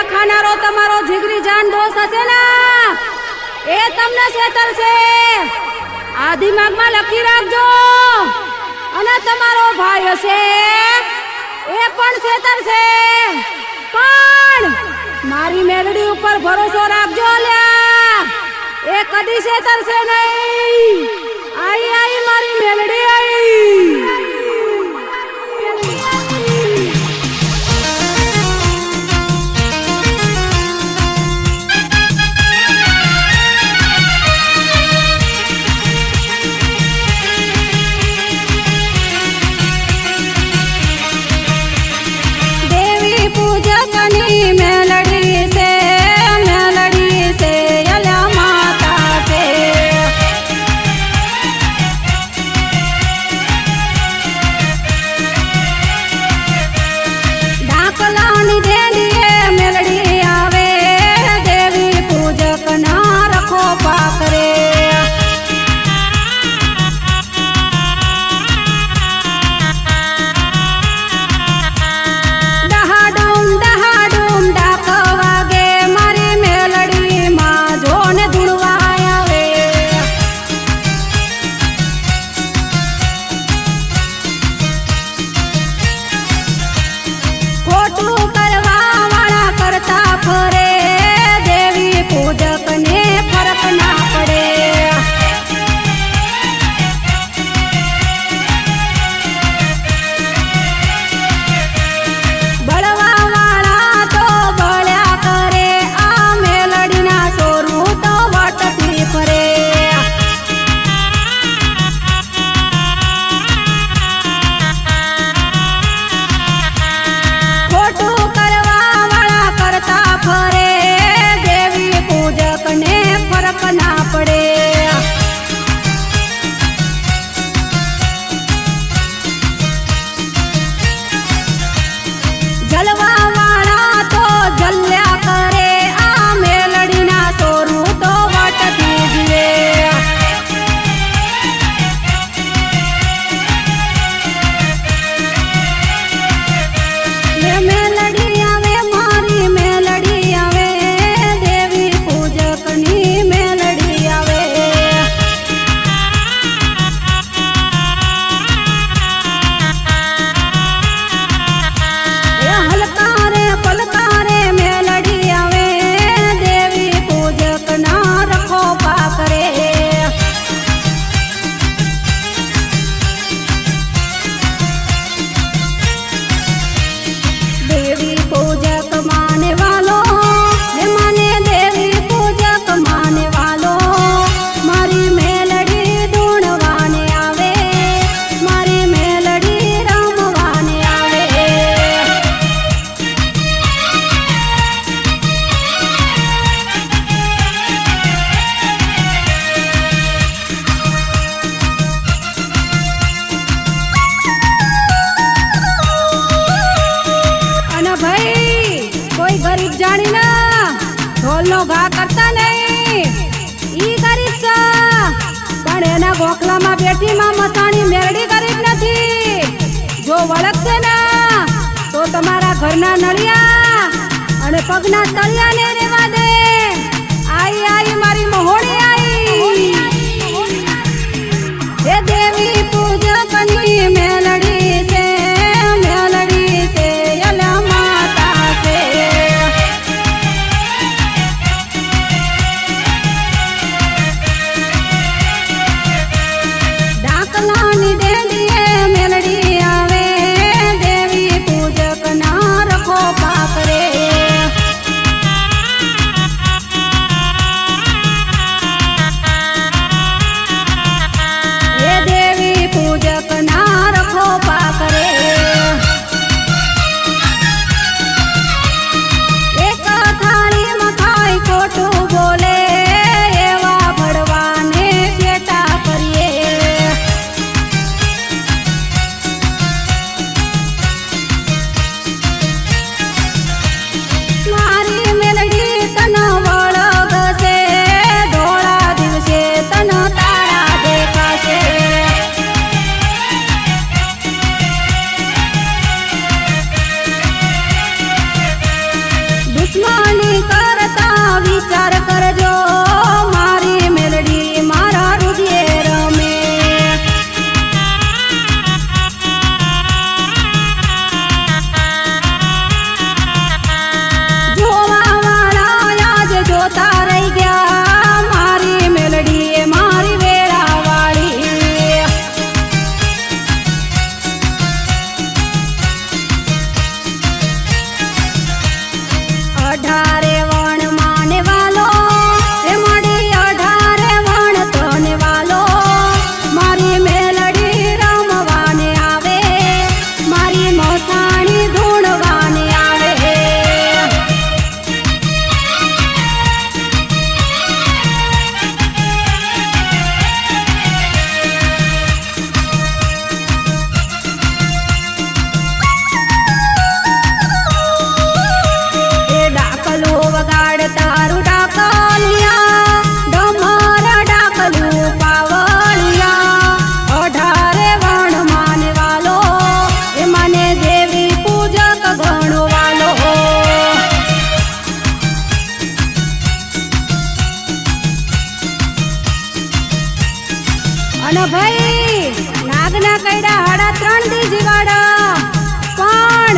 ના ખાનારો તમારો જીગરી જાન દોષ હશે ને? એ તમને છેતરશે આ દિમાગમાં લખી રાખજો. અને તમારો ભાઈ હશે. એ પણ છેતરશે પણ મારી મેલડી ઉપર ભરોસો રાખજો લ્યા એ કદી છેતરશે નહીં. આઈ આઈ, મારી મેલડી. ઢોલનો ઘા કરતા નહીં. ઈ ગરીબ છે. પણ એના ગોખલામાં બેટીમાં મસાણી મેરડી ગરીબ નથી. જો વળગશે ને, તો તમારા ઘરના નળિયા અને પગના તળિયાને નાગના કૈડા હાડા જીવાડા. પણ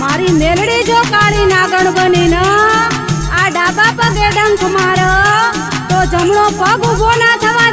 મારી મેલડી જો નાગણ બની ન, આ ડાબા પગે ડંખ મારો, તો જમણો પગ ઊભો ના થવા